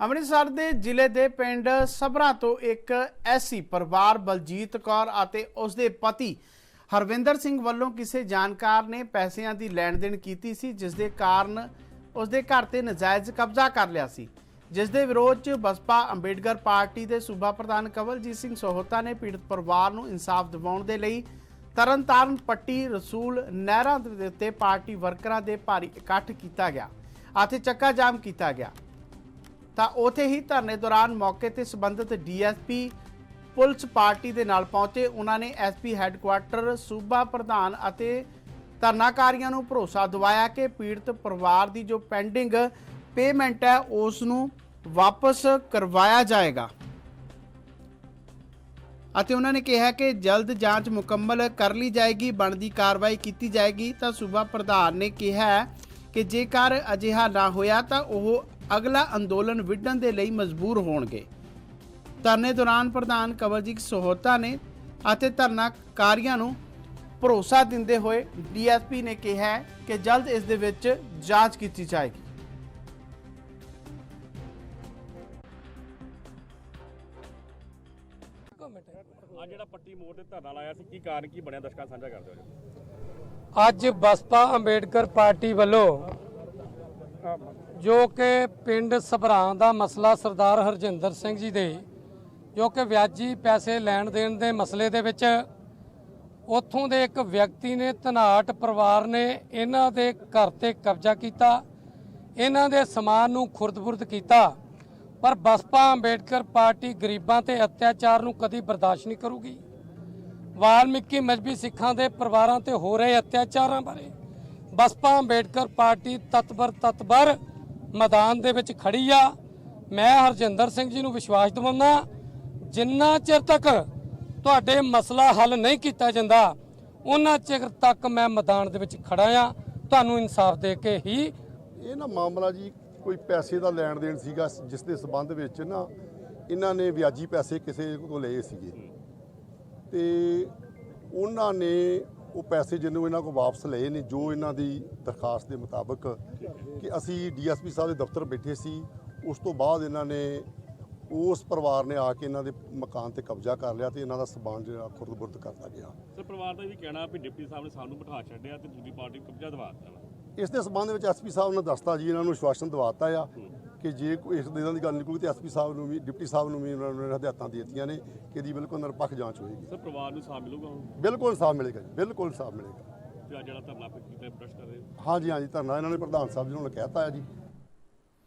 ਅੰਮ੍ਰਿਤਸਰ ਦੇ ਜ਼ਿਲ੍ਹੇ ਦੇ ਪਿੰਡ ਸਬਰਾ ਤੋਂ ਇੱਕ ਐਸੀ ਪਰਿਵਾਰ ਬਲਜੀਤ ਕੌਰ ਅਤੇ ਉਸ ਦੇ ਪਤੀ ਹਰਵਿੰਦਰ ਸਿੰਘ ਵੱਲੋਂ ਕਿਸੇ ਜਾਣਕਾਰ ਨੇ ਪੈਸਿਆਂ ਦੀ ਲੈਣ ਦੇਣ ਕੀਤੀ ਸੀ, ਜਿਸ ਦੇ ਕਾਰਨ ਉਸ ਦੇ ਘਰ ਤੇ ਨਜਾਇਜ਼ ਕਬਜ਼ਾ ਕਰ ਲਿਆ ਸੀ। ਜਿਸ ਦੇ ਵਿਰੋਧ 'ਚ ਬਸਪਾ ਅੰਬੇਡਕਰ ਪਾਰਟੀ ਦੇ ਸੂਬਾ ਪ੍ਰਧਾਨ ਕਵਲਜੀਤ ਸਿੰਘ ਸੋਹਤਾ ਨੇ ਪੀੜਤ ਪਰਿਵਾਰ ਨੂੰ ਇਨਸਾਫ ਦਿਵਾਉਣ ਦੇ ਲਈ ਤਰਨਤਾਰਨ ਪੱਟੀ ਰਸੂਲ ਨਹਿਰਾਂ ਦੇ ਉੱਤੇ ਪਾਰਟੀ ਵਰਕਰਾਂ ਦੇ ਭਾਰੀ ਇਕੱਠ ਕੀਤਾ ਗਿਆ ਅਤੇ ਚੱਕਾ ਜਾਮ ਕੀਤਾ ਗਿਆ। ਤਾਂ ਉਥੇ ਹੀ ਧਰਨੇ ਦੌਰਾਨ ਮੌਕੇ ਤੇ ਸੰਬੰਧਿਤ ਡੀਐਸਪੀ, ਪੁਲਿਸ ਪਾਰਟੀ ਦੇ ਨਾਲ ਪਹੁੰਚੇ। ਉਹਨਾਂ ਨੇ ਐਸਪੀ ਹੈੱਡਕੁਆਰਟਰ ਸੂਬਾ ਪ੍ਰਧਾਨ ਅਤੇ ਧਰਨਾਕਾਰੀਆਂ ਨੂੰ ਭਰੋਸਾ ਦਿਵਾਇਆ ਕਿ ਪੀੜਤ ਪਰਿਵਾਰ ਦੀ ਜੋ ਪੈਂਡਿੰਗ ਪੇਮੈਂਟ ਹੈ, ਉਸ ਨੂੰ ਵਾਪਸ ਕਰਵਾਇਆ ਜਾਏਗਾ। ਅਤੇ ਉਹਨਾਂ ਨੇ ਕਿਹਾ ਕਿ ਜਲਦ ਜਾਂਚ ਮੁਕੰਮਲ ਕਰ ਲਈ ਜਾਏਗੀ, ਬਣਦੀ ਕਾਰਵਾਈ ਕੀਤੀ ਜਾਏਗੀ। ਤਾਂ ਸੂਬਾ ਪ੍ਰਧਾਨ ਨੇ ਕਿਹਾ ਕਿ ਜੇਕਰ ਅਜਿਹਾ ਨਾ ਹੋਇਆ ਤਾਂ ਉਹ ਅਗਲਾ ਅੰਦੋਲਨ ਵਿੱਢਣ ਦੇ ਲਈ ਮਜਬੂਰ ਹੋਣਗੇ। ਧਰਨੇ ਦੌਰਾਨ ਪ੍ਰਧਾਨ ਕਵਲਜੀਤ ਸੋਹਤਾ ਨੇ ਅਤੇ ਧਰਨਾਕਾਰੀਆਂ ਨੂੰ ਭਰੋਸਾ ਦਿੰਦੇ ਹੋਏ ਡੀਐਸਪੀ ਨੇ ਕਿਹਾ ਕਿ ਜਲਦ ਇਸ ਦੇ ਵਿੱਚ ਜਾਂਚ ਕੀਤੀ ਜਾਏਗੀ। ਆ ਜਿਹੜਾ ਪੱਟੀ ਮੋੜ ਤੇ ਧਰਨਾ ਲਾਇਆ ਸੀ ਕੀ ਕਾਰਨ ਕੀ ਬਣਿਆ? ਦਰਸ਼ਕਾਂ ਸਾਂਝਾ ਕਰ ਦਿਓ ਜੀ। ਅੱਜ ਬਸਪਾ ਅੰਬੇਡਕਰ ਪਾਰਟੀ ਵੱਲੋਂ ਜੋ ਕਿ ਪਿੰਡ ਸਭਰਾਂ ਦਾ ਮਸਲਾ ਸਰਦਾਰ ਹਰਜਿੰਦਰ ਸਿੰਘ ਜੀ ਦੇ, ਜੋ ਕਿ ਵਿਆਜੀ ਪੈਸੇ ਲੈਣ ਦੇਣ ਦੇ ਮਸਲੇ ਦੇ ਵਿੱਚ ਉੱਥੋਂ ਦੇ ਇੱਕ ਵਿਅਕਤੀ ਨੇ, ਧਨਾਟ ਪਰਿਵਾਰ ਨੇ ਇਹਨਾਂ ਦੇ ਘਰ ਤੇ ਕਬਜ਼ਾ ਕੀਤਾ, ਇਹਨਾਂ ਦੇ ਸਮਾਨ ਨੂੰ ਖੁਰਦ-ਬੁਰਦ ਕੀਤਾ, ਪਰ ਬਸਪਾ ਅੰਬੇਡਕਰ ਪਾਰਟੀ ਗਰੀਬਾਂ ਤੇ ਅਤਿਆਚਾਰ ਨੂੰ ਕਦੀ ਬਰਦਾਸ਼ਤ ਨਹੀਂ ਕਰੂਗੀ। ਵਾਲਮੀਕੀ ਮਜਬੀ ਸਿੱਖਾਂ ਦੇ ਪਰਿਵਾਰਾਂ ਤੇ ਹੋ ਰਹੇ ਅਤਿਆਚਾਰਾਂ ਬਾਰੇ ਬਸਪਾ ਅੰਬੇਡਕਰ ਪਾਰਟੀ ਤਤਬਰ ਤਤਬਰ ਮੈਦਾਨ ਦੇ ਵਿੱਚ ਖੜੀ ਆ। ਮੈਂ ਹਰਜਿੰਦਰ ਸਿੰਘ ਜੀ ਨੂੰ ਵਿਸ਼ਵਾਸ ਦਿਵਾਉਂਦਾ ਜਿੰਨਾ ਚਿਰ ਤੱਕ ਤੁਹਾਡੇ ਮਸਲਾ ਹੱਲ ਨਹੀਂ ਕੀਤਾ ਜਾਂਦਾ, ਉਹਨਾਂ ਚਿਰ ਤੱਕ ਮੈਂ ਮੈਦਾਨ ਦੇ ਵਿੱਚ ਖੜਾ ਆ। ਤੁਹਾਨੂੰ ਇਨਸਾਫ ਦੇ ਕੇ ਹੀ ਇਹ ਨਾ ਮਾਮਲਾ ਜੀ, ਕੋਈ ਪੈਸੇ ਦਾ ਲੈਣ ਦੇਣ ਸੀਗਾ, ਜਿਸ ਦੇ ਸਬੰਧ ਵਿੱਚ ਨਾ ਇਹਨਾਂ ਨੇ ਵਿਆਜੀ ਪੈਸੇ ਕਿਸੇ ਤੋਂ ਲਏ ਸੀਗੇ। ਤੇ ਉਹਨਾਂ ਨੇ ਉਹ ਪੈਸੇ ਜਿਹਨੂੰ ਇਹਨਾਂ ਕੋਲ ਵਾਪਸ ਲਏ ਨੇ ਜੋ ਇਹਨਾਂ ਦੀ ਦਰਖਾਸਤ ਦੇ ਮੁਤਾਬਕ ਕਿ ਅਸੀਂ ਡੀਐਸਪੀ ਸਾਹਿਬ ਦੇ ਦਫ਼ਤਰ ਬੈਠੇ ਸੀ ਉਸ ਤੋਂ ਬਾਅਦ ਇਹਨਾਂ ਨੇ ਉਸ ਪਰਿਵਾਰ ਨੇ ਆ ਕੇ ਇਹਨਾਂ ਦੇ ਮਕਾਨ ਤੇ ਕਬਜ਼ਾ ਕਰ ਲਿਆ ਤੇ ਇਹਨਾਂ ਦਾ ਸਮਾਨ ਜਿਹੜਾ ਖੁਰਦ-ਬੁਰਦ ਕਰਤਾ ਗਿਆ। ਸਰ ਪਰਿਵਾਰ ਦਾ ਇਹ ਵੀ ਕਹਿਣਾ ਵੀ ਡਿਪਟੀ ਸਾਹਿਬ ਨੇ ਸਾਨੂੰ ਬਿਠਾ ਛੱਡਿਆ ਤੇ ਦੂਜੀ ਪਾਰਟੀ ਕਬਜ਼ਾ ਦਵਾ ਦਿੱਤਾ। ਇਸ ਦੇ ਸਬੰਧ ਵਿੱਚ ਐਸਪੀ ਸਾਹਿਬ ਨੇ ਦੱਸਤਾ ਜੀ ਇਹਨਾਂ ਨੂੰ ਵਿਸ਼ਵਾਸਨ ਦਿਵਾਤਾ ਆ। ਕਿ ਜੇ ਕੋਈ ਇਸ ਦਿਨਾਂ ਦੀ ਗੱਲ ਨਿਕਲੂਗੀ ਤੇ ਐਸਪੀ ਸਾਹਿਬ ਨੂੰ ਵੀ ਡਿਪਟੀ ਸਾਹਿਬ ਨੂੰ ਵੀ ਉਹਨਾਂ ਨੇ ਹਦਾਇਤਾਂ ਦੇ ਦਿੱਤੀਆਂ ਨੇ ਕਿ ਇਹਦੀ ਬਿਲਕੁਲ ਨਿਰਪੱਖ ਜਾਂਚ ਹੋਏਗੀ। ਸਰ ਪਰਿਵਾਰ ਨੂੰ ਸਾਥ ਮਿਲੂਗਾ ਬਿਲਕੁਲ ਇਨਸਾਫ ਮਿਲੇਗਾ ਜੀ ਬਿਲਕੁਲ ਇਨਸਾਫ ਮਿਲੇਗਾ। ਜਿਹੜਾ ਧਰਨਾ ਕੀਤਾ ਪ੍ਰਸ਼ ਕਰ ਰਹੇ ਹੋ? ਹਾਂਜੀ ਹਾਂਜੀ ਧਰਨਾ ਇਹਨਾਂ ਨੇ ਪ੍ਰਧਾਨ ਸਾਹਿਬ ਜੀ ਨੂੰ ਕਹਿਤਾ ਹੈ ਜੀ।